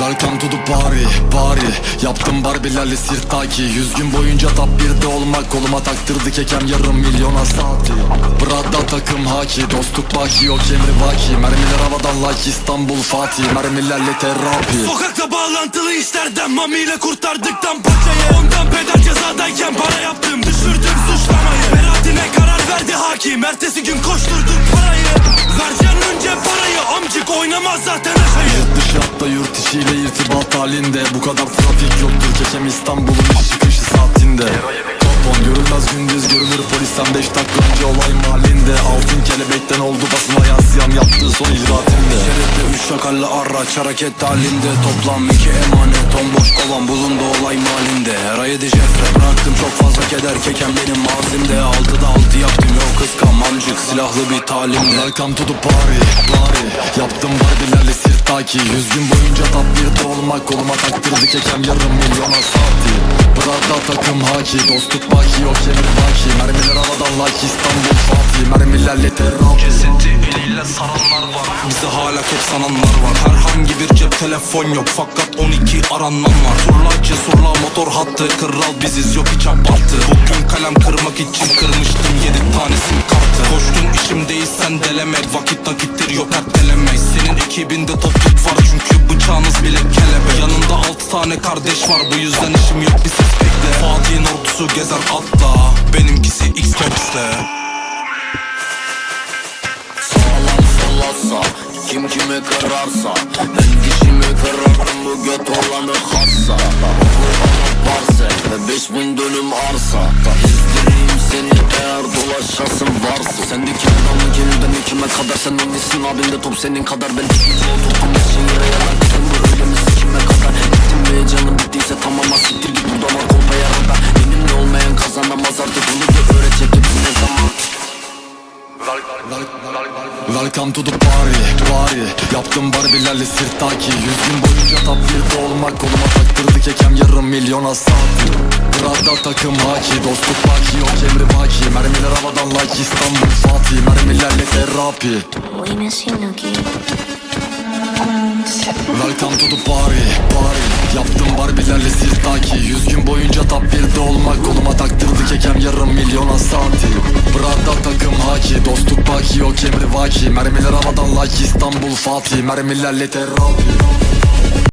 Welcome to the party, party Yaptım barbilerle sirtaki. Yüz gün boyunca top birde olmak. Koluma taktırdı kekem yarım milyona saati Brada takım haki. Dostluk baki yok emri vaki. Mermiler havadan like İstanbul Fatih. Mermilerle terapi. Sokakta bağlantılı işlerden Mamiyle kurtardıktan paçayı. Ondan peder cezadayken para yaptım Düşürdüm suçlamayı. Beraatine karar verdi hakim. Ertesi gün koşturduk parayı. Vereceksin önce parayı. Amcık oynamaz zaten aşayı Yurt içiyle irtibat halinde. Bu kadar trafik yoktur kekem İstanbul'un iş çıkışı saatinde. Topon görülmez gündüz görünür polisten 5 dakika önce olay mahallinde. Altın kelebekten oldu basına yansıyan yaptığı son icraatinde. Şeritte üç şakallı araç hareket halinde. Toplam iki emanet on boş kovan bulundu olay mahallinde Ay edeceğiz bıraktım çok fazla keder keken benim mazimde Altıda altı yaptım yok kıskanmamcık silahlı bir talimde Welcome to the party, party. Yaptım barbilerle sirtaki Yüz gün boyunca top birde olmak Koluma taktırdı kekem. Yarım milyona saati. Prada takım haki. Dostluk baki yok emir baki. Mermiler havadan like İstanbul Fatih. Mermilerle terapi telefon yok Fakat 12 aranan var. Turla cesurla motor hattı Kral biziz yok hiç abartı Bugün kalem kırmak için kırmıştım 7 tane sim kartı. Koştun işimdeysen delemek Vakit nakittir yok ertelemek Senin ekibinde topluk var Çünkü bıçağınız bile kelebek Yanında 6 tane kardeş var Bu yüzden işim yok bir ses bekle. Fatih'in ordusu gezer atla Benimkisi sollasa Kim kimi kırarsa Ben dişimi kırarım bu göt olanı hassa parse ve beş dönüm arsa. Da seni eğer dolaşasın varsa. Sendeki adamın kendinden kime kadar Sen öndesin abinde top senin kadar. Ben ikinci oturttum şehire yalan Sen bu öyle mi kime kadar. Gittin mi canım bittiyse tamam ha siktir git burada var kolpa yarada. Benimle olmayan kazanamaz artık. Bunu Welcome to the party, party. Yaptım barbilerle sirtaki Yüz gün boyunca top birde olmak Koluma taktırdı kekem yarım milyona saati Prada takım haki Dostluk baki yok emri vaki Mermiler havadan like İstanbul Fatih. Mermilerle terapi. Welcome to the party, party. Yaptım barbilerle sirtaki Yüz gün boyunca top birde olmak Koluma taktırdı vaki Mermiler havadan like İstanbul Fatih. Mermilerle terapi